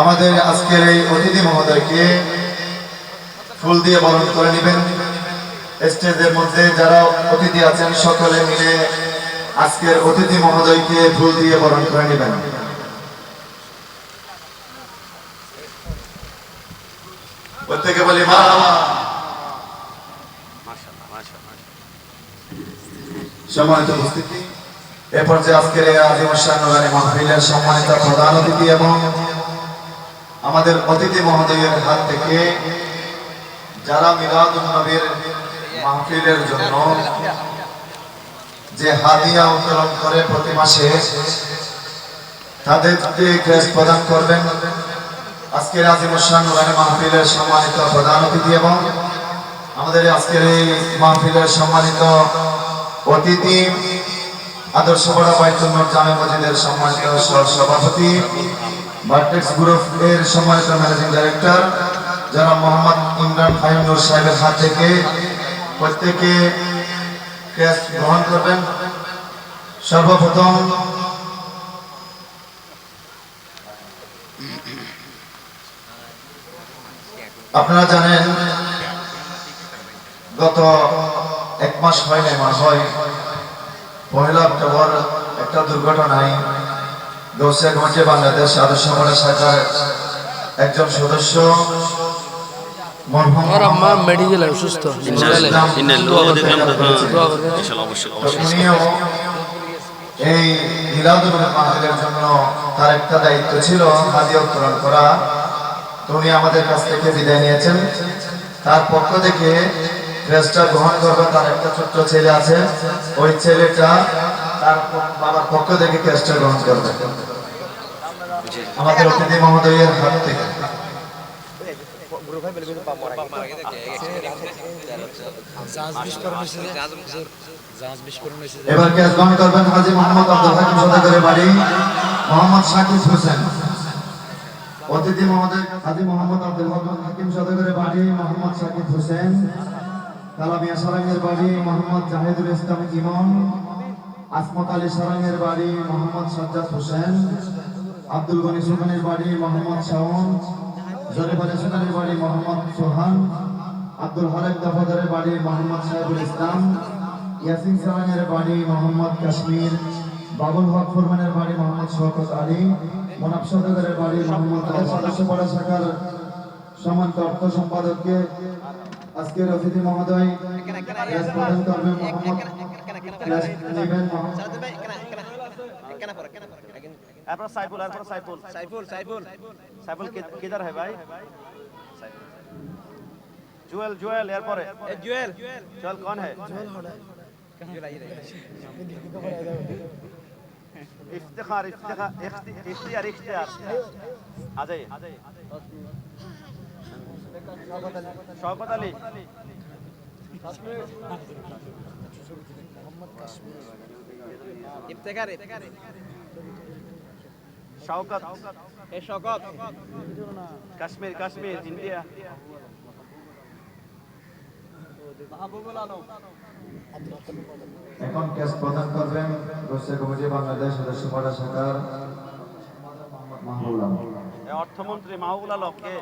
আমাদের আজকের এই অতিথি মহোদয়কে ফুল দিয়ে বরণ করে নেবেন। স্টেজের মধ্যে যারা অতিথি আছেন সকলে মিলে আজকের অতিথি মহোদয়কে ফুল দিয়ে বরণ করে নেবেন। প্রত্যেকে বলি মা সম্মানিত উপস্থিতি এ পর্যায়ে আজকের এই আজিম শাহ নুরানি মাহফিলের সম্মানিত প্রধান অতিথি এবং আমাদের অতিথি মহোদয়ের হাত থেকে যারা মিলাদুন নবীর মাহফিলের জন্য যে হাদিয়া উত্তোলন করে প্রতি মাসে তাদেরকে ক্রেস্ট প্রদান করবেন। আজকের আজিম শাহ নুরানি মাহফিলের সম্মানিত প্রধান অতিথি এবং আমাদের আজকের এই মাহফিলের সম্মানিত অতিথি আদর্শ বড় বাইতুল্লাহ জামে মসজিদের সম্মানিত সভাপতি ভার্টেক্স গ্রুপ এর সম্মানিত ম্যানেজিং ডাইরেক্টর যারা মোহাম্মদ ইমরান ফাহিমুর সাহেবের হাত থেকে প্রত্যেকে ক্যাশ গ্রহণ করবেন। সর্বপ্রথম আপনারা জানেন, গত এক মাস হয় নাই, মাস হয়। পহেলা অক্টোবর একটা দুর্ঘটনায় গৌসিয়া কমিটি বাংলাদেশ আদর্শ মডেল শাখার একজন সদস্য আম্মা মেডিকেলে অসুস্থ হ্যাঁ এই জন্য তার একটা দায়িত্ব ছিল হাদিয়া উত্তোলন করা উনি আমাদের কাছ থেকে বিদায় নিয়েছেন তার পক্ষ থেকে গ্রহণ করবে তার একটা ছোট্ট ছেলে আছে ওই ছেলেটা তার বাবার পক্ষ থেকে ক্রেস্টটা গ্রহণ করবে আমাদের অতিথি মহোদয়ের হাত থেকে। এবার ক্যাশ গ্রহণ করবেন হাজি মোহাম্মদ আব্দুল হাকিম সদাগরের বাড়ি? মোহাম্মদ শাকিব হোসেন। অতিথি মহোদয় হাজি মোহাম্মদ আব্দুল হাকিম সদাগরের বাড়ি মোহাম্মদ শাকিব হোসেন। কালামিয়া সারাঙ্গের বাড়ি মোহাম্মদ জাহিদুল ইসলাম ইমন। আসমত আলী সারাঙ্গের বাড়ি মোহাম্মদ সাজ্জাদ হোসেন, আব্দুল গনি সুখানের বাড়ি মোহাম্মদ শাওন জরিফ আলী বাড়ি মোহাম্মদ সোহান, আব্দুল হরেক দফাদারের বাড়ি মোহাম্মদ সাহেবুল ইসলাম, ইয়াসিন সালামের বাড়ি মোহাম্মদ কাশ্মীর, বাবুল হক ফুরমানের বাড়ি মোহাম্মদ শওকত আলী, মোনাব সদগরের বাড়ি মোহাম্মদ সদস্য পড়া শাখার সম্মানিত অর্থ সম্পাদককে আজকে রফিদি মহোদয় ক্লাস প্রদান করবে মোহাম্মদ ক্লাস নেবেন আপনার সাইফুল আপনার সাইফুল। সাইফুল সাইফুল। সাইফুল কিদার হয় ভাই? জুয়েল জুয়েল এরপরে। জুয়েল। জুয়েল কোন হ্যায় জুয়েল হড়া افتخار افتخار اختيار اختيار اجي শওকত আলী। শওকত। এ শওকত। কাশ্মীর কাশ্মীর ইন্ডিয়া। এখন ক্যাশ প্রদান করবেন রোশেক কমিটি বাংলাদেশ সদস্য পাড়া শাখার মাহবুল আলম। অর্থমন্ত্রী মাহবুল আলম কে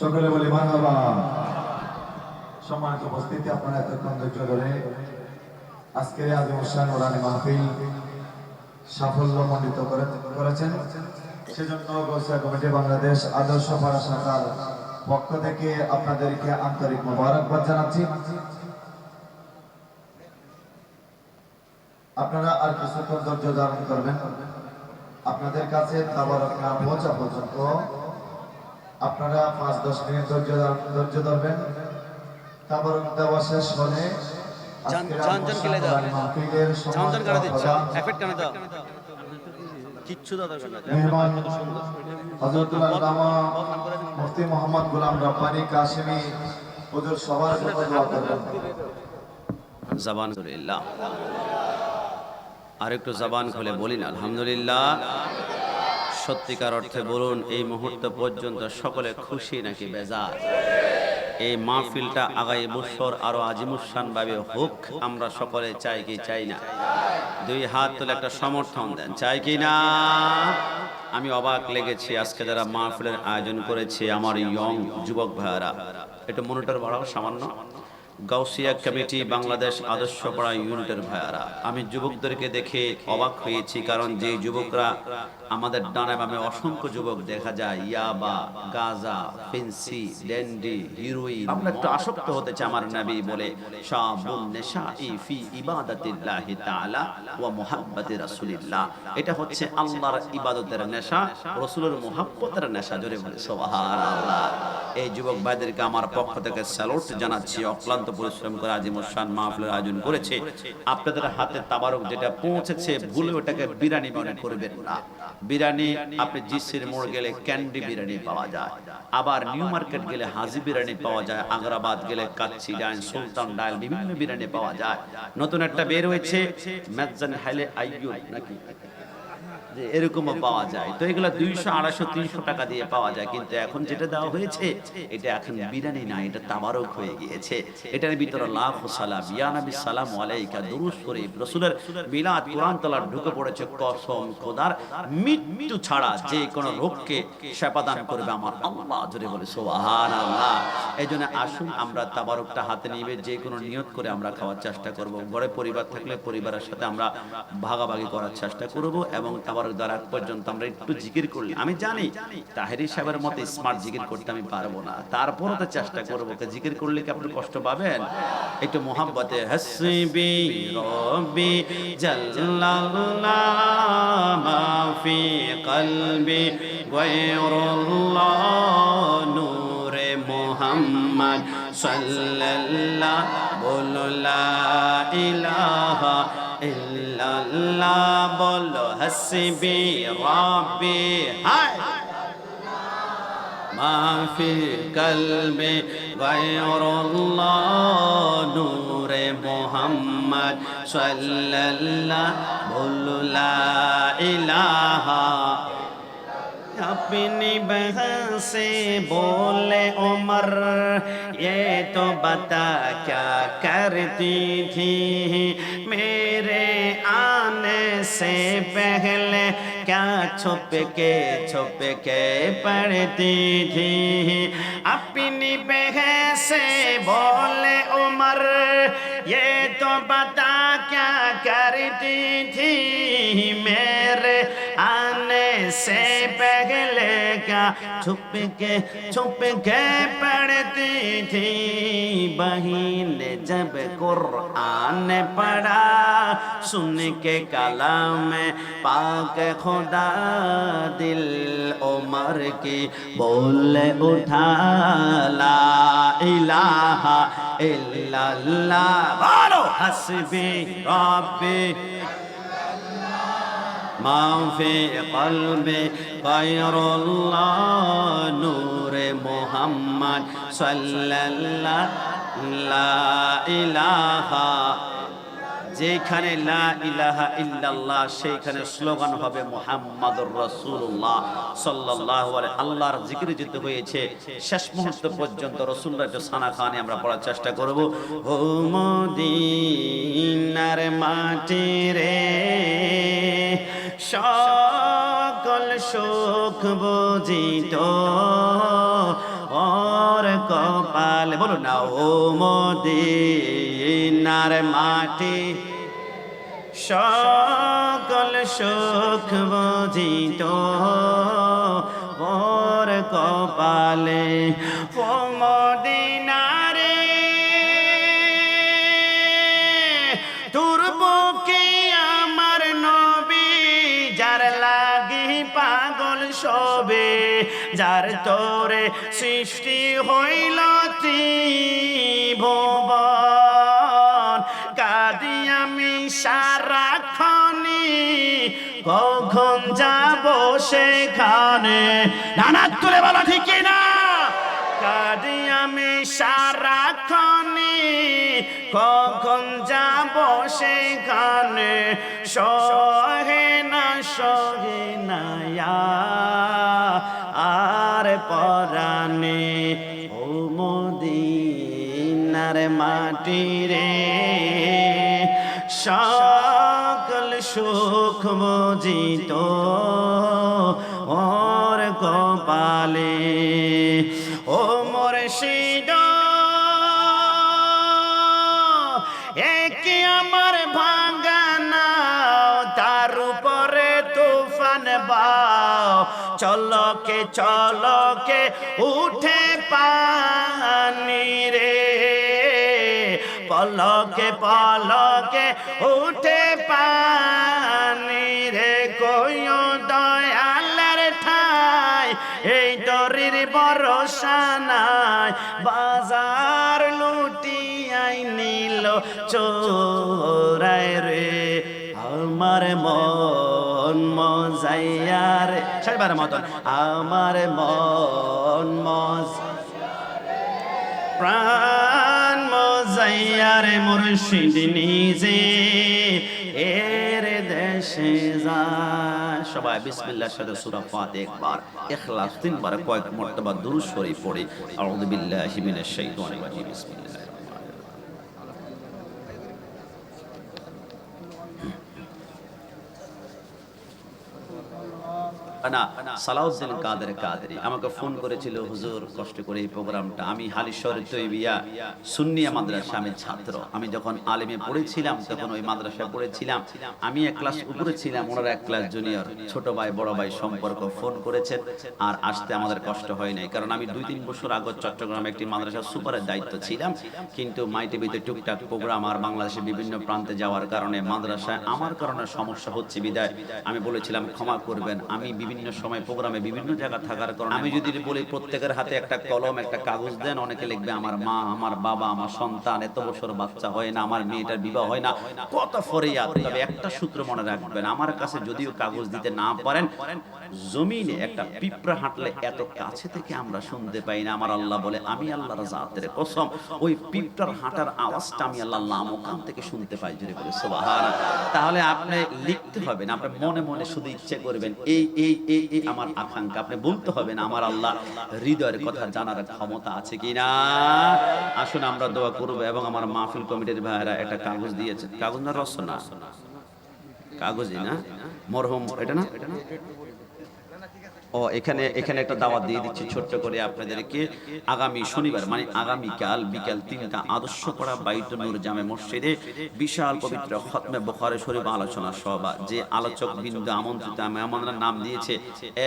সকলে বলি মারহাবা সম্মানিত উপস্থিতি, আপনারা এতক্ষণ ধৈর্য ধরে আজকের আজম হোসেন ওরানি মাহফিল সাফল্য মণ্ডিত করেছেন। সেজন্য গোসিয়া কমিটি বাংলাদেশ আদর্শ পাড়া শাখার পক্ষ থেকে আপনাদেরকে আন্তরিক মোবারকবাদ জানাচ্ছি। আপনারা আর কিছুক্ষণ ধৈর্য ধারণ করবেন। আপনাদের কাছে তাবারক না পৌঁছা পর্যন্ত আপনারা পাঁচ দশ মিনিট ধৈর্য ধৈর্য ধরবেন। তাবারক দেওয়া শেষ হলে মুফতি মোহাম্মদ গোলাম রব্বানি কাশিমি হুজুর সবার জন্য দোয়া করবেন। জবান আলহামদুলিল্লাহ। আর একটু জবান খুলে বলিন, আলহামদুলিল্লাহ। সত্যিকার অর্থে বলুন, এই মুহূর্ত পর্যন্ত সকলে খুশি নাকি বেজার? এই মাহফিলটা আগামী বছর আরও আজিমুসান ভাবে হোক, আমরা সকলে চাই কি চাই না। দুই হাত তুলে একটা সমর্থন দেন, চাই কি না? আমি অবাক লেগেছি আজকে যারা মাহফিলের আয়োজন করেছে আমার ইয়ং যুবক ভাইয়ারা। একটু মনিটর বাড়াও, সামান্য। গাউসিয়া কমিটি বাংলাদেশ আদর্শ পাড়া ইউনিটের ভাইয়ারা। আমি যুবকদেরকে দেখে অবাক হয়েছি কারণ যে যুবকরা আমাদের ডানে বামে অসংখ্য যুবক দেখা যায়। ইয়াবা গাজা ফেন্সি ড্যান্ডি হিরোইন আমরা একটু আসক্ত হতে চাই আমার নবী বলে। শাবুন নেশাই ফি ইবাদাতিল্লাহি তাআলা ওয়া মুহাব্বাতি রাসূলিল্লাহ। এটা হচ্ছে আল্লাহর ইবাদতের নেশা। রাসূলের মুহাব্বতের নেশা জোরে বলে সুবহানাল্লাহ। এই যুবক ভাইদেরকে আমার পক্ষ থেকে স্যালুট জানাচ্ছি। অক্লান্ত পরিশ্রম করে আজিমুসান মাহফিলের আয়োজন করেছে। আপনাদের হাতে তাবারক যেটা পৌঁছেছে, ভুলে ওটাকে বিরানি মনে করবেন না। বিরিয়ানি, আপনি জিসির মোড় গেলে ক্যান্ডি বিরিয়ানি পাওয়া যায়। আবার নিউ মার্কেট গেলে হাজি বিরিয়ানি পাওয়া যায়। আগ্রাবাদ গেলে কাচ্চি, ডাইন, সুলতান ডাইল বিভিন্ন বিরিয়ানি পাওয়া যায়। নতুন একটা বের হয়েছে, মেজান হাইলে আইয়ুব নাকি? এরকমও পাওয়া যায়। তো এগুলো দুইশো, আড়াইশো, তিনশো টাকা দিয়ে পাওয়া যায়। কিন্তু এখন যেটা দেওয়া হয়েছে, এটা এখন না, এটা তাবারক হয়ে গিয়েছে। এটার ভিতরে লাখ সালাম ইয়ানবী সালাম আলাইকা শরীফ। রসুলের মিলাদ কোরআন তলার ঢুকে পড়েছে কসম খোদার। মৃত্যু ছাড়া যে কোনো রোগকে সেপাদান করবে আমার আল্লাহ। বলে সোহান আল্লাহ এই জন্য আসুন, আমরা তাবারকটা হাতে নিবে যে কোনো নিয়ত করে আমরা খাওয়ার চেষ্টা করব। ঘরে পরিবার থাকলে পরিবারের সাথে আমরা ভাগাভাগি করার চেষ্টা করব এবং আগ পর্যন্ত আমরা একটু জিকির করলে, আমি জানি তাহেরি সাহেবের মতো স্মার্ট জিকির করতে আমি পারব না। তারপরও তো চেষ্টা করব জিকির করলে কি আপনি কষ্ট পাবেন? একটু মোহাম্মতে হাসবি রব্বি জাল্লাল্লাহ মা কলবি নূরে মোহাম্মদ সাল্লাল্লাহ, বলো লা ইলাহা ইল্লাল্লাহ। হাসবি রব্বি, হায়। মা ফি কলবে গায়রুল্লাহ নূরে মুহাম্মদ সাল্লাল্লাহু লা ইলাহা। अपनी बहन से बोले उमर ये तो बता क्या करती थी मेरे से पहले क्या छुप के छुप के पढ़ती थी अपनी बहन से बोले उमर ये तो बता क्या करती थी मेरे आने से पहले क्या छुप के छुप के पढ़ती थी बहन जब कुरान पढ़ा सुन के कलाम पाक खुदा दिल उमर की बोल उठा ला इलाहा इल्लल्लाह बोलो हस्बी रब्बी ما في قلبي غير الله نور محمد صلى الله لا إله যেখানে লা ইলাহা ইল্লাল্লাহ সেইখানে স্লোগান হবে মুহাম্মাদুর রাসূলুল্লাহ সাল্লাল্লাহু আলাইহি আল্লাহর জিকির যেতে হয়েছে শেষ মুহূর্ত পর্যন্ত রাসূলুল্লাহ একটু সানা খানে আমরা পড়ার চেষ্টা করব ও মদিনার মাটি রে সকল সুখ বুঝিত। ওর কপাল বলো না, ও মদিনার মাটি। সকল সুখ বুঝিত। ওর কপালে ও পাগল সবে, যার তোরে সৃষ্টি হইল ভবন কাদি আমি সারাক্ষণি কখন যাব সেখানে? নানা তুলে বলো, ঠিক কি না কাদি আমি সারাক্ষণি কখন যাব সেখানে? সহে না সহে না আর পরাণে ও মদিনার মাটি রে সকল সুখ মজিত ওর কপালে। চলকে চলকে উঠে পানি রে। পলকে পলকে উঠে পানি রে। কইও দয়ালের ঠাই, এই দরির ভরসা নাই। বাজার লুটিয়াই নিল চোরাই রে। আমার মন মজাইয়ার। সাইবার মতন আমার মন মজ প্রাণ মজাইয়ার মুর্শিদ নিজে। এর দেশে যায়। সবাই বিসমিল্লাহর সাথে সূরা ফাতিহা, একবার। ইখলাস তিনবার কয়েক মর্তবা দুরূদ শরীফ পড়ে। আউযু বিল্লাহি মিনাশ শাইতানির রাজিম। বিসমিল্লাহির সালাউদ্দিন কাদের কাদেরি। আমাকে ফোন করেছিল, হুজুর, কষ্ট করে এই প্রোগ্রামটা। আমি হালিশহর তৈবিয়া মাদ্রাসা আমি ছাত্র। আমি যখন পড়েছিলাম, তখন ওই পড়েছিলাম। আমি এক ক্লাস উপরে ছিলাম এক ক্লাস জুনিয়র। ছোট ভাই, বড় ভাই সম্পর্ক ফোন করেছেন আর আসতে আমাদের কষ্ট হয় নাই। কারণ আমি দুই তিন বছর আগে চট্টগ্রামে একটি মাদ্রাসা সুপারের দায়িত্ব ছিলাম। কিন্তু মাই টুকটাক প্রোগ্রাম আর বাংলাদেশের বিভিন্ন প্রান্তে যাওয়ার কারণে মাদ্রাসায় আমার কারণে সমস্যা হচ্ছে বিদায়। আমি বলেছিলাম, ক্ষমা করবেন। আমি বিভিন্ন সময় প্রোগ্রামে বিভিন্ন জায়গা থাকার কারণে আমি যদি বলি প্রত্যেকের হাতে একটা কলম, একটা কাগজ দেন, অনেকে লিখবে, আমার মা, আমার বাবা, আমার সন্তান, এত বছর বাচ্চা হয় না, আমার মেয়েটার বিবাহ হয় না। কত ফরিয়াদ, তবে একটা সূত্র মনে রাখবেন, আমার কাছে যদিও কাগজ দিতে না পারেন, জমিনে একটা পিঁপড়া হাঁটলে এত কাছে থেকে আমরা শুনতে পাই না। আমার আল্লাহ বলে, আমি আল্লাহর জাতের কসম, ওই পিঁপড়ার হাঁটার আওয়াজটা আমি আল্লাহ লামকান থেকে শুনতে পাই। জুড়ে বলে সুবহান তাহলে আপনি লিখতে হবে না, আপনি মনে মনে শুধু ইচ্ছে করবেন, এই এই এই আমার আকাঙ্ক্ষা, আপনি বলতে হবে না আমার আল্লাহ হৃদয়ের কথা জানার ক্ষমতা আছে কি না আসুন, আমরা দোয়া করব এবং আমার মাহফিল কমিটির ভাইয়েরা একটা কাগজ দিয়েছে। কাগজ না রসনা কাগজই না? মরহম, এটা না? ও এখানে এখানে একটা দাওয়াত দিয়ে দিচ্ছি ছোট্ট করে আপনাদেরকে। আগামী শনিবার মানে আগামীকাল বিকাল তিনটা আদর্শ করা বাইতুল নূর জামে মসজিদে বিশাল পবিত্র খতমে বুখারী শরীফ আলোচনা সভা। যে আলোচক বিন্দু আমন্ত্রিত মেহমানরা নাম দিয়েছে,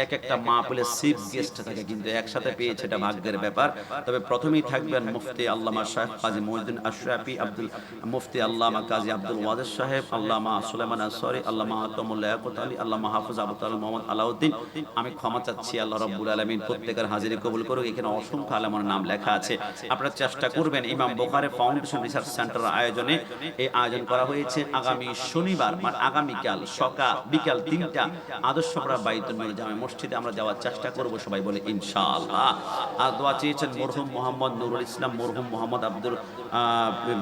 এক একটা মাহফিলের চিফ গেস্ট থাকে কিন্তু একসাথে পেয়েছে এটা ভাগ্যের ব্যাপার। তবে প্রথমেই থাকবেন মুফতি আল্লামা সাহেব কাজী মহিউদ্দিন আশরাফি আব্দুল, মুফতি আল্লামা কাজী আব্দুল ওয়াজেদ সাহেব, আল্লামা সুলাইমান আনসারী, আল্লামা আতমুল্লাহ আলী আল্লামা হাফিজ আবুল মোহাম্মদ আলাউদ্দিন। আমি ক্ষমা চাচ্ছি, আল্লাহ রাব্বুল আলামিন প্রত্যেকের হাজিরি কবুল করুক। এখানে অসংখ্য আলেমের নাম লেখা আছে। আপনারা চেষ্টা করবেন ইমাম বোখারে ফাউন্ডেশন রিসার্চ সেন্টার আয়োজনে এই আয়োজন করা হয়েছে। আগামী শনিবার মানে আগামীকাল সকাল বিকাল তিনটা আদর্শপরা বাইতুল নূর জামে মসজিদে আমরা যাওয়ার চেষ্টা করব, সবাই বলে ইনশাআল্লাহ। আর দোয়া চেয়েছেন মরহুম মোহাম্মদ নুরুল ইসলাম, মরহুম মোহাম্মদ আব্দুল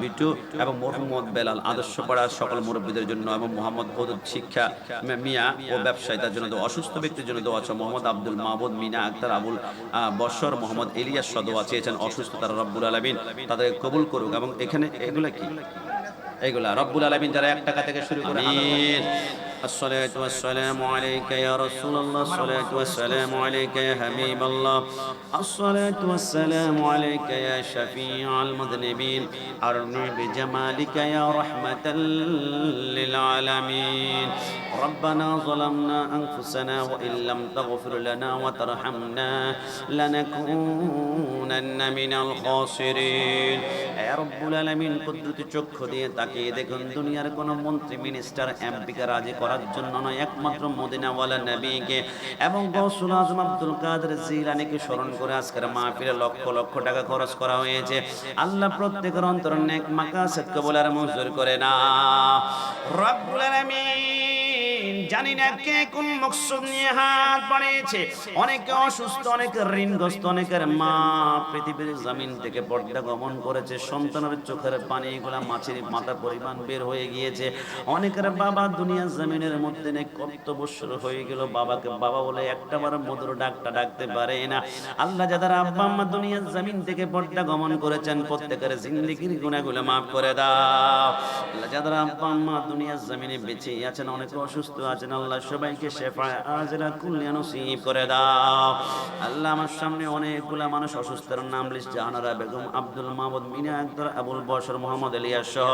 বিটু এবং মোহাম্মদ বেলাল আদর্শপাড়া সকল মুরব্বীদের জন্য এবং মোহাম্মদ হদুদ শিক্ষা মিয়া ও ব্যবসায়ী তার জন্য অসুস্থ ব্যক্তির জন্য দোয়া আছে মোহাম্মদ আব্দুল মাহমুদ মিনা আক্তার আবুল বশর মোহাম্মদ ইলিয়াস সদোয়া চেয়েছেন অসুস্থ তারা রব্বুল আলমিন তাদের কবুল করুক এবং এখানে এগুলা কি? এগুলা রব্বুল আলমিন যারা এক টাকা থেকে শুরু করে الصلاة والسلام عليك يا رسول الله الصلاة والسلام عليك يا حبيب الله الصلاة والسلام عليك يا شفيع المذنبين أرني بجمالك يا رحمة للعالمين ربنا ظلمنا أنفسنا وإن لم تغفر لنا وترحمنا لنكونن من الخاسرين يا رب العالمين কুদরতি চক্ষু দিয়ে তাকিয়ে দেখুন দুনিয়ার কোন মন্ত্রী মিনিস্টার এমপিকে রাজি করার জন্য নয়, একমাত্র মদিনাওয়ালা নবীকে। এবং গৌসুল আজম আব্দুল কাদের জিলানিকে স্মরণ করে আজকের মাহফিলে লক্ষ লক্ষ টাকা খরচ করা হয়েছে। আল্লাহ প্রত্যেকের অন্তর নেক মাকাসেদ কবুল আর মঞ্জুর করে না। রব্বুল আলামিন! জানি না কে কোন মকসুদ নিয়ে হাত বাড়িয়েছে। অনেকে অসুস্থ, অনেকে ঋণগ্রস্ত, অনেকের মা পৃথিবীর জমিন থেকে পর্দা গমন করেছে। সন্তানের চোখের পানি এগুলা মাছের মাথা পরিমাণ বের হয়ে গিয়েছে। অনেকের বাবা দুনিয়া জমিনের মধ্যে নেই, কত বছর হয়ে গেল বাবাকে। বাবা বলে, একটা বার মধুর ডাকটা ডাকতে পারে না। আল্লাহ যাদের আব্বা আম্মা দুনিয়ার জমিন থেকে পর্দা গমন করেছেন, প্রত্যেকের জিন্দিগির গুণাগুলো মাফ করে দাও। আল্লাহ যাদের আব্বা আম্মা দুনিয়ার জমিনে বেঁচে আছেন, অনেকে অসুস্থ আছেন আল্লাহ সবাইকে শেফায় আজরা কুল্লিয়া নসিব করে দাও। আল্লাহ আমার সামনে অনেকগুলা মানুষ অসুস্থের নাম লিস্ট, জাহানারা বেগম আব্দুল মাহমুদ মিনা আক্তার আবুল বশর মোহাম্মদ এলিয়াস সহ।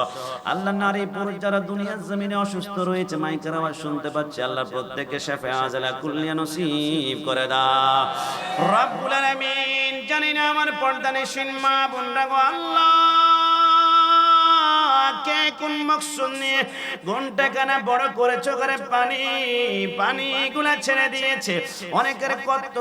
আল্লাহ নারী পুরুষ যারা দুনিয়ার জমিনে অসুস্থ রয়েছে, মাইকের আওয়াজ শুনতে পাচ্ছে, আল্লাহ প্রত্যেককে শেফে আজলা কুল্লিয়া নসিব করে দাও। রব্বুল আলামিন, জানি না আমার পর্দা নিশিন, মা বোনরা গো, আল্লাহ। কে কোন মকসুদ নিয়ে ঘণ্টা বড় করে চোখের পানি? পানি গুলা ছেড়ে দিয়েছে। অনেকের কত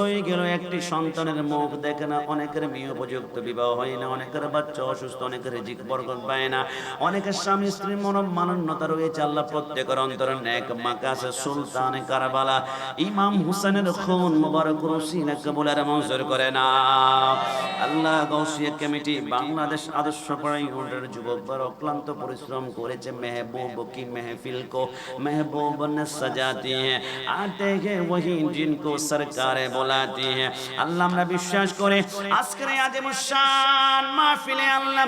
হয়ে গেল একটি সন্তানের মুখ দেখে না। অনেকের মেয়ে উপযুক্ত, বিবাহ হয় না। অনেকের বাচ্চা অসুস্থ, অনেকের রিজিক বরকত পায় না। অনেকের স্বামী, স্ত্রীর মন মানন্যতা রয়েছে। আল্লাহ প্রত্যেকের অন্তরে নেক মাকাসে সুলতানে কারবালা। ইমাম হুসেনের খুন মোবারক রসিনা কবুলের মঞ্জুর করে না। আল্লাহ গৌসিয়া কমিটি বাংলাদেশ আদর্শ পড়াই ইউনিটের যুবকবার অক্লান্ত পরিশ্রম করেছে महबूब की महफिल को महबूब ने सजाती हैं आते हैं वही जिनको सरकार बुलाती हैं আল্লাহ আমরা বিশ্বাস করে আজকের এই আজম শান মাহফিলে আল্লাহ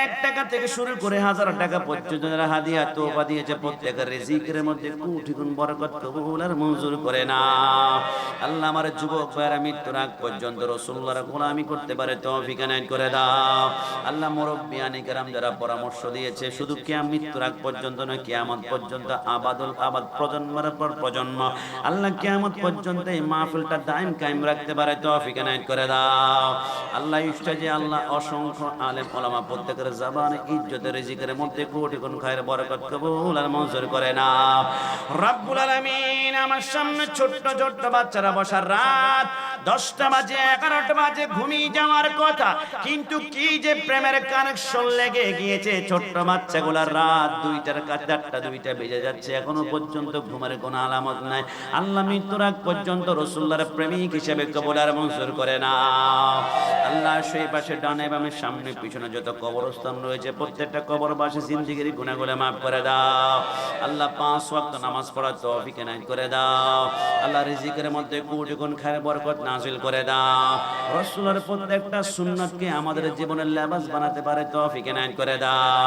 এক টাকা থেকে শুরু করে হাজার টাকা পর্যন্ত যারা হাদিয়া তোবা দিয়েছে প্রত্যেকের রিজিকের মধ্যে কোটি গুণ বরকত কবুল আর মঞ্জুর করে না আল্লাহ আমার যুবক ভাইয়েরা মৃত্যুর আগ পর্যন্ত রসুল্লাহর গোলামি করতে পারে তৌফিক এনায়েত করে দাও আল্লাহ মুরব্বী আনিকারাম যারা পরামর্শ দিয়েছে শুধু কিয়াম মৃত্যুর আগ পর্যন্ত নয়, কিয়ামত পর্যন্ত আবাদুল আবাদ প্রজন্মের পর প্রজন্ম। আল্লাহ কিয়ামত পর্যন্ত এই মাহফিলটা দাইম কায়েম রাখতে পারে, তৌফিক এনায়েত করে দাও। আল্লাহ যে আল্লাহ অসংখ্য আলেম, ওলামা প্রত্যেকের জবানে, ইজ্জতের রিজিকের মধ্যে কোটি গুণ খায়ের বরকত কবুল আর মঞ্জুর করে না রব্বুল আলামিন, আমার সামনে ছোট্ট ছোট্ট বাচ্চারা বসার রাত। দশটা বাজে, এগারোটা বাজে, ঘুমিয়ে যাওয়ার কথা। কিন্তু কি যে প্রেমের কানেকশন লেগে গিয়েছে ছোট্ট বাচ্চাগুলার রাত দুইটার চারটা দুইটা বেজে যাচ্ছে। এখনও পর্যন্ত ঘুমের কোনো আলামত নাই। আল্লাহ মৃত্যুর আগ পর্যন্ত রসুল্লার প্রেমিক হিসেবে কবলার মঞ্জুর করে না আল্লাহ সেই পাশে ডানে বামে সামনে পিছনে যত কবরস্থান রয়েছে, প্রত্যেকটা কবর বাসে জিন্দিগির গুণাগুলো মাফ করে দাও। আল্লাহ পাঁচ ওয়াক্ত নামাজ পড়ার তৌফিক এনায়েত করে দাও। আল্লাহ রিজিকের মধ্যে কোটি গুণ খায় বরকত নাজিল করে দাও। রসুলের প্রত্যেকটা সুন্নতকে আমাদের জীবনের লেবাস বানাতে পারে তৌফিক এনায়েত করে দাও।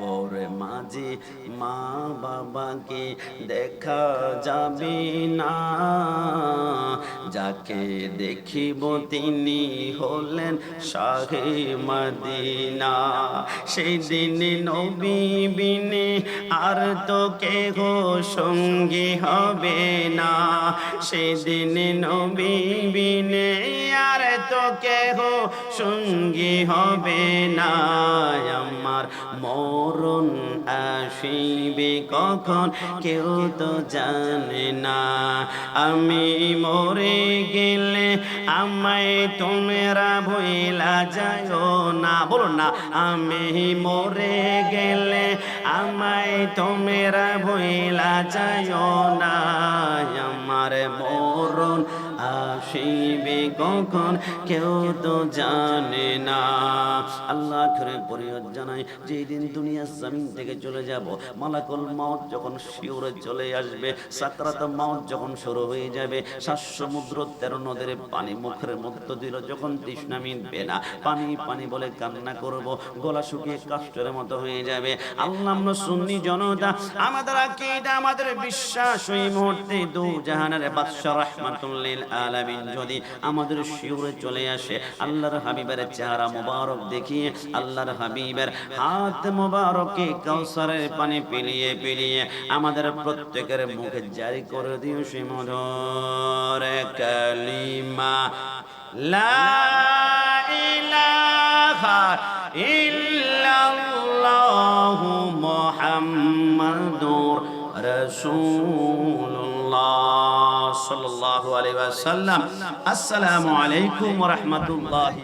কবর মাঝে মা বাবাকে দেখা যাবে না। যাকে দেখিব তিনি হলেন শাহে মদিনা। সেই দিন নবী বিনে আর তো কেহ সঙ্গী হবে না। সেদিন নবী বিনে তো কেহ সঙ্গী হবে না আমার মরণ আসিবে কখন? কেউ তো জানে না। আমি মরে গেলে আমায় তোমরা ভইলা যাও না। বলুন না, আমি মরে গেলে আমায় তোমরা ভইলা যাও না। আমার মরণ আসিবে কখন? কেউ তো জানে না। আল্লাহ করে পরিয়ত জানাই যেই দিন দুনিয়া জমিন থেকে চলে যাব, মালাকুল মাউত যখন শিওরে চলে আসবে সাকরাত মাউত যখন শুরু হয়ে যাবে শ্বাস সমুদ্র তেরো নদের পানি মুখের মধ্য দিল, যখন তৃষ্ণা মিটবে না, পানি পানি বলে কান্না করব, গলা শুকিয়ে কাষ্টের মতো হয়ে যাবে। আল্লাহ সুন্নি জনতা, আমাদের আকীদা, আমাদের বিশ্বাস, ওই মুহূর্তে দু জাহানের বাদশা রাহমাতুল্লিল আলামিন আলামিন যদি আমাদের শিউরে চলে আসে, আল্লাহর হাবিবের চেহারা মোবারক দেখিয়ে, আল্লাহর হাবিবের হাত মোবারকে কাউসারের পানি পিলিয়ে পিলিয়ে আমাদের প্রত্যেকের মুখে জারি করে দিও সে মধুর কালিমা। লা ইল্লাল্লাহু মুহাম্মাদুর রাসূলুল্লাহ। সাল্লাল্লাহু আলাইহি ওয়াসাল্লাম আসসালামু আলাইকুম ওয়া রাহমাতুল্লাহি